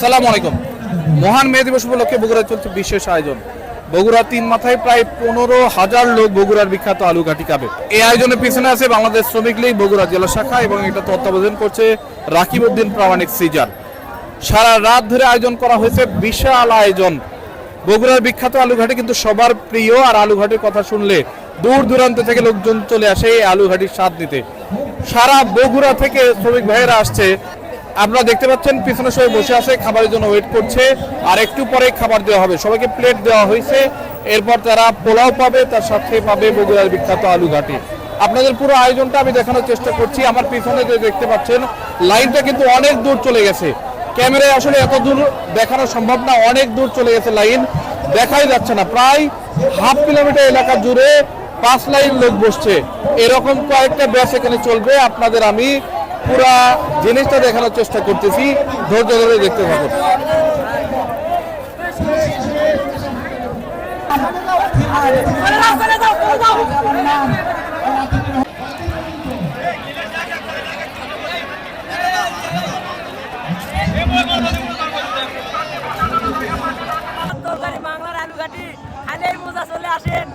সালাম আলাইকুম। মহান মে দিবস উপলক্ষে বগুড়ায় চলছে বিশেষ আয়োজন। বগুড়া তিন মাথায় প্রায় পনেরো হাজার লোক বগুড়ার বিখ্যাত আলু ঘাটি খাবে। এই আয়োজনের পিছনে আছে বাংলাদেশ শ্রমিক লীগ, বগুড়া জেলা শাখা এবং এটা তত্ত্বাবধান করছে রাকিব উদ্দিন প্রামাণিক সিজার। সারা রাত ধরে আয়োজন করা হয়েছে বিশাল আয়োজন। বগুড়ার বিখ্যাত আলুঘাটি কিন্তু সবার প্রিয় আর আলুঘাটির কথা শুনলে দূর দূরান্ত থেকে লোকজন চলে আসে এই আলুঘাটির স্বাদ নিতে। সারা বগুড়া থেকে শ্রমিক ভাইয়েরা আসছে আপনারা দেখতে পাচ্ছেন, পিছনে সবাই বসে আছে, খাবারের জন্য ওয়েট করছে, আর একটু পরে খাবার দেওয়া হবে। সবাইকে প্লেট দেওয়া হয়েছে। এরপর তারা পোলাও পাবে, তার সাথে পাবে বগুড়ার বিখ্যাত আলুঘাটি আপনাদের পুরো আয়োজনটা আমি দেখানোর চেষ্টা করছি। আমার পিছনে যে দেখতে পাচ্ছেন, লাইনটা কিন্তু অনেক দূর চলে গেছে। ক্যামেরায় আসলে এত দূর দেখানো সম্ভব না, অনেক দূর চলে গেছে লাইন। দেখাই যাচ্ছে না, প্রায় হাফ কিলোমিটার এলাকা জুড়ে পাঁচ লাইন লোক বসছে। এরকম কয়েকটা ব্যাস এখানে চলবে। আপনাদের আমি পুরা জিনিসটা দেখানোর চেষ্টা করতেছি। ধৈর্য ধরে দেখতে থাকুন। বাংলার আলু ঘাটি খাইলেই মজা চলে আসেন।